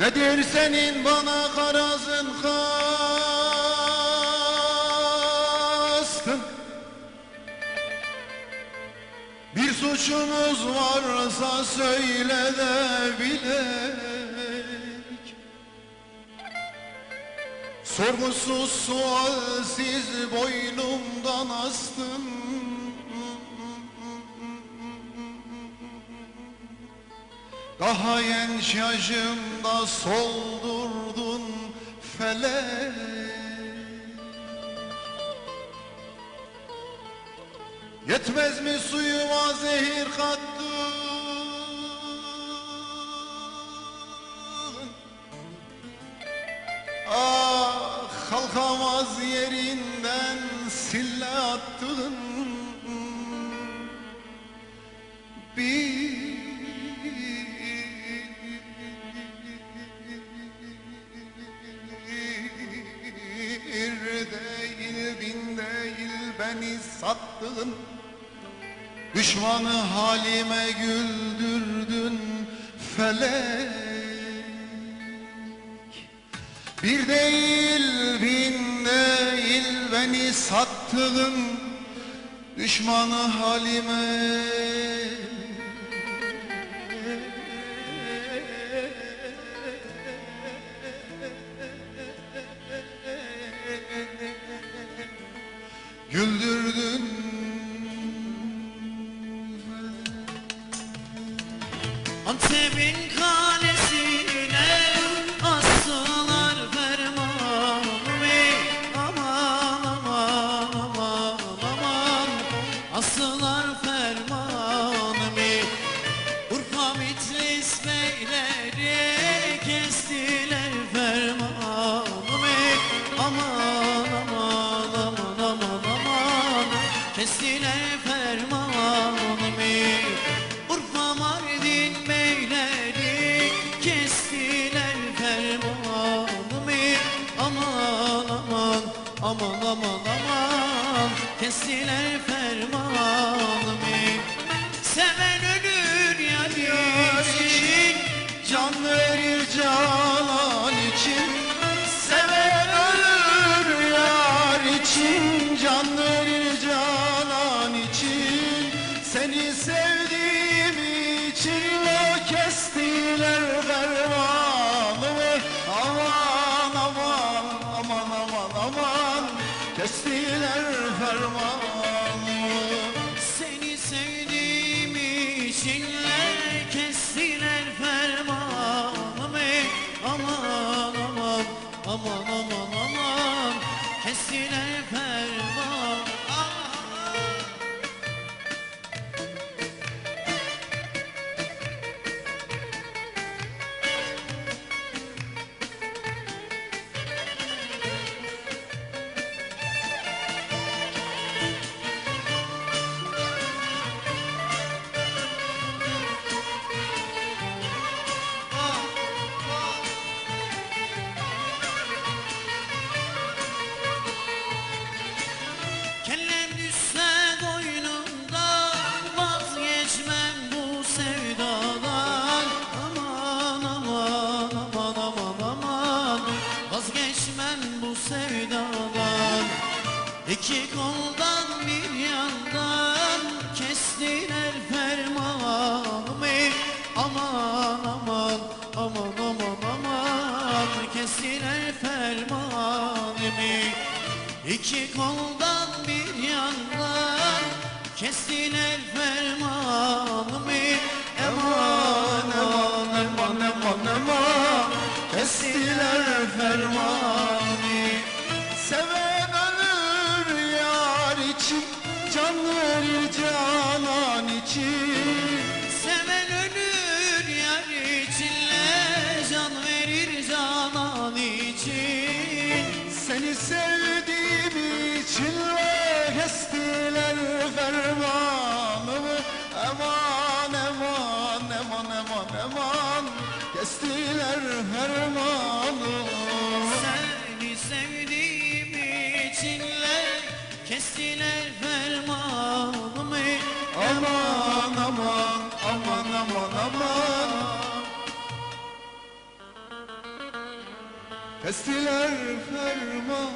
Nedir senin bana karazın kastın Bir suçumuz varsa söyle de bilek. Sorgusuz sualsiz boynumdan astın Daha genç yaşımda soldurdun felek Yetmez mi suyuma zehir kattın Ah kalkamaz yerinden sille attın beni sattın. Düşmanı halime güldürdün felek. Bir değil bin değil beni sattın. Düşmanı halime Güldürdün. Antep'in kalesine astılar fermanımı Aman aman aman aman astılar Seni sevdiğim için o kestiler fermanımı Aman aman aman aman aman Kestiler fermanımı Seni sevdiğim içinler kestiler fermanımı Aman aman aman aman aman kestiler sevdadan İki koldan bir yandan kestiler fermanımı. Aman aman aman aman aman kestiler fermanımı. İki koldan bir yandan kestiler fermanımı Kestiler fermanımı